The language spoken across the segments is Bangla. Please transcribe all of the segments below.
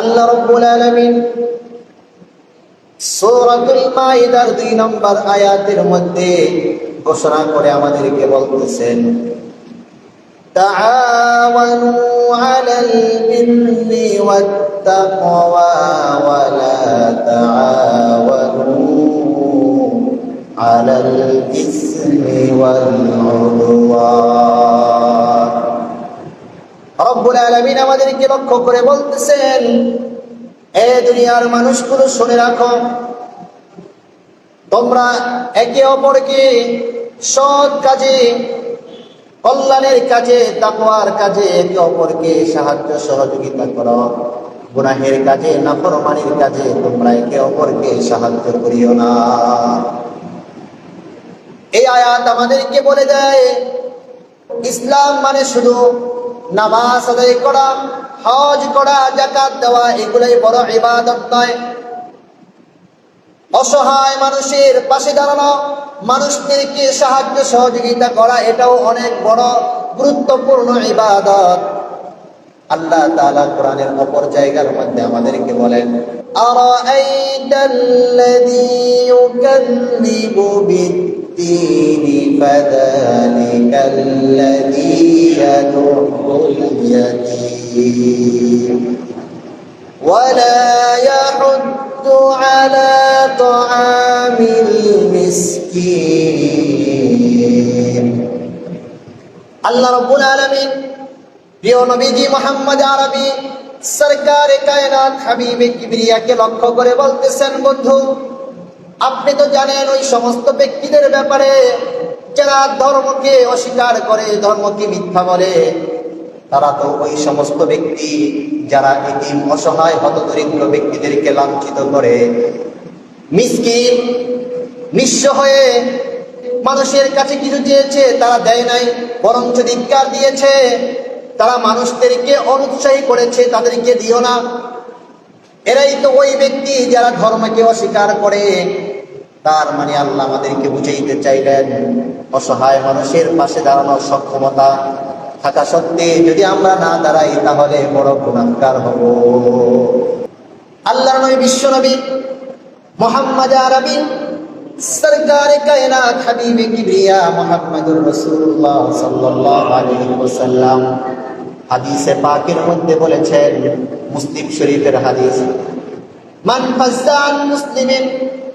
আল্লাহ রব্বুল আলামিন সূরাতুল মাইদার 2 নম্বর আয়াতের মধ্যে ঘোষণা করে আমাদেরকে বলতেছেন, তাআওয়ানু আলাল বিররি ওয়াত তাকওয়া ওয়া লা তাআওয়ানু আলাল ইসমি ওয়াল উদুন আলামিন আমাদেরকে লক্ষ্য করে বলতেছেন, এ দুনিয়ার মানুষগুলো শুনে রাখো। তোমরা একে অপরকে সৎ কাজে, কল্যাণের কাজে, তাকওয়ার কাজে একে অপরকে সাহায্য সহযোগিতা করো। গুনাহের কাজে, নাফরমানির কাজে তোমরা একে অপরকে সাহায্য করিও না। এই আয়াত আমাদেরকে বলে দেয়, ইসলাম মানে শুধু নামাজ আদায় করা, হজ করা জাকাত দেওয়া, এগুলাই বড় ইবাদত নয়। অসহায় মানুষের পাশে দাঁড়ানো, মানুষদেরকে সাহায্য সহযোগিতা করা, এটাও অনেক বড় গুরুত্বপূর্ণ ইবাদত। আল্লাহ তাআলা কোরআনের অপর জায়গার মধ্যে আমাদেরকে বলেন, আরাআইতাল্লাযী ইউকাল্লিবু বিদ্দীনি ফাযালিকাল্লাযী ইয়াদুল ইয়াতীম ولا يحض على طعام المسكين আল্লাহ রব্বুল আলামিন প্রিয় নবীজি মোহাম্মদ আরবি সরকার কায়নাত হাবিবে কিবরিয়াকে লক্ষ্য করে বলতেছেন বন্ধু আপনি তো জানেন ওই সমস্ত ব্যক্তিদের ব্যাপারে যারা ধর্মকে অস্বীকার করে, ধর্মকে মিথ্যা বলে, তারা তো ওই সমস্ত ব্যক্তি যারা এতিম অসহায় হতদরিদ্র ব্যক্তিদেরকে লাঞ্ছিত করে। মিসকিন, নিঃস্ব হয়ে মানুষের কাছে কিছু চেয়েছে, তারা দেয় নাই, বরঞ্চ ধিক্কার দিয়েছে। তারা মানুষদেরকে অনুৎসাহী করেছে, তাদেরকে দিও না। এরাই তো ওই ব্যক্তি যারা ধর্মকে অস্বীকার করে তার মানে আল্লাহ আমাদেরকে বুঝাইতে চাইলেন, অসহায় মানুষের পাশে দাঁড়ানোর সক্ষমতা থাকা সত্ত্বে যদি আমরা না দাঁড়াই, তাহলে বড় গুণাকার হব। আল্লাহ নবী বিশ্ব নবী মোহাম্মদ আরবি সরকার হাদিসে মধ্যে বলেছেন, মুসলিম শরীফের হাদিস, মান ফাসান মুসলিমিন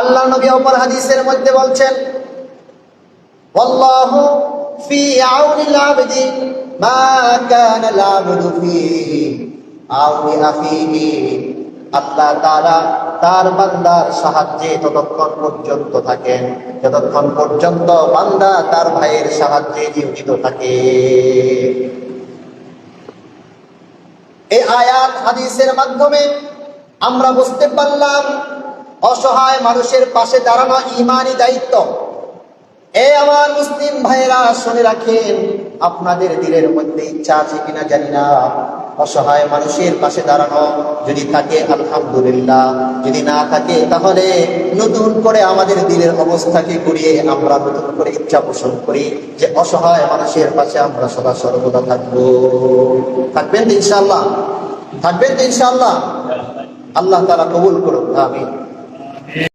আল্লাহ নবী অপর হাদিসের মধ্যে বলছেন আল্লাহু ফি আউনিল আবদি মা কানাল আবদু ফি আউনি আফিহি। আল্লাহ তাআলা তার বান্দার সাহায্যে ততক্ষণ পর্যন্ত থাকেন, যতক্ষণ পর্যন্ত বান্দা তার ভাইয়ের সাহায্যে নিয়োজিত থাকে। এই আয়াত হাদিসের মাধ্যমে আমরা বুঝতে পারলাম অসহায় মানুষের পাশে দাঁড়ানো ইমানি দায়িত্ব। এ আমার মুসলিম ভাইয়েরা, শুনে রাখেন, আপনাদের দিলের মধ্যে ইচ্ছা আছে কিনা জানি না। অসহায় মানুষের পাশে দাঁড়ানো, যদি থাকে আলহামদুলিল্লাহ, যদি না থাকে তাহলে নতুন করে আমাদের দিলের অবস্থাকে ঘুরিয়ে আমরা নতুন করে ইচ্ছা পোষণ করি যে অসহায় মানুষের পাশে আমরা সদা সর্বদা থাকব। থাকবেন ইনশাল্লাহ থাকবেন ইনশাল্লাহ আল্লাহ তারা কবুল করুন আমিন।